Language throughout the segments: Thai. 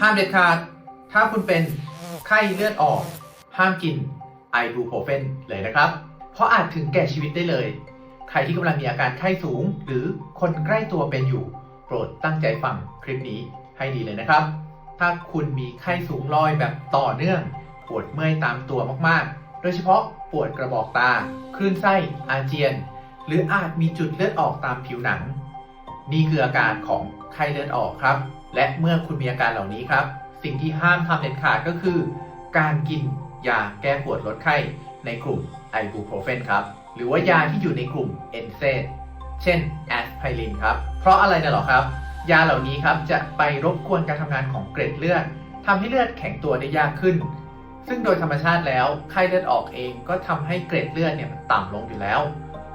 ห้ามเด็ดขาด ถ้าคุณเป็นไข้เลือดออก ห้ามกินไอบูโพรเฟนเลยนะครับ เพราะอาจถึงแก่ชีวิตได้เลย ใครที่กำลังมีอาการไข้สูง หรือคนใกล้ตัวเป็นอยู่ โปรดตั้งใจฟังคลิปนี้ให้ดีเลยนะครับ ถ้าคุณมีไข้สูงลอยแบบต่อเนื่อง ปวดเมื่อยตามตัวมากๆ โดยเฉพาะปวดกระบอกตา คลื่นไส้ อาเจียน หรืออาจมีจุดเลือดออกตามผิวหนัง นี่คืออาการของไข้เลือดออกครับ และเมื่อคุณมีอาการเหล่านี้ครับ สิ่งที่ห้ามทำเด็ดขาดก็คือ การกินยาแก้ปวดลดไข้ในกลุ่มไอบูโปรเฟนครับ หรือว่ายาที่อยู่ในกลุ่มเอนเซดเช่นแอสไพรินครับ เพราะอะไรนะหรอครับ ยาเหล่านี้ครับจะไปรบกวนการทำงานของเกล็ดเลือดทำให้เลือดแข็งตัวได้ยากขึ้น ซึ่งโดยธรรมชาติแล้วไข้เลือดออกเองก็ทำให้เกล็ดเลือดเนี่ยต่ำลงอยู่แล้ว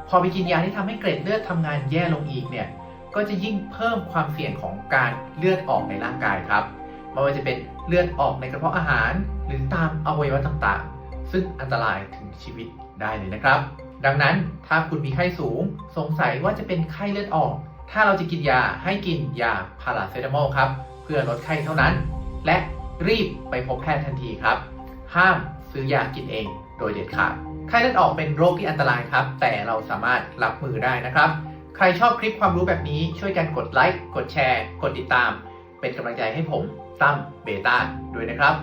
พอไปกินยาที่ทำให้เกล็ดเลือดทำงานแย่ลงอีกเนี่ย ก็จะยิ่งเพิ่มความเสี่ยงของการเลือดออกในร่างกายครับไม่ว่าจะเป็นเลือดออกในกระเพาะอาหาร หรือตามอวัยวะต่างๆ ซึ่งอันตรายถึงชีวิตได้เลยนะครับ ดังนั้นถ้าคุณมีไข้สูง สงสัยว่าจะเป็นไข้เลือดออก ถ้าเราจะกินยาให้กินยาพาราเซตามอลครับ เพื่อลดไข้เท่านั้น และรีบไปพบแพทย์ทันทีครับ ห้ามซื้อยากินเองโดยเด็ดขาดไข้เลือดออกเป็นโรคที่อันตรายครับ แต่เราสามารถรับมือได้นะครับ ใครชอบคลิปความรู้แบบนี้ช่วยกันกดไลค์ กดแชร์ กดติดตาม เป็นกำลังใจให้ผมตั้มเบต้าด้วยนะครับ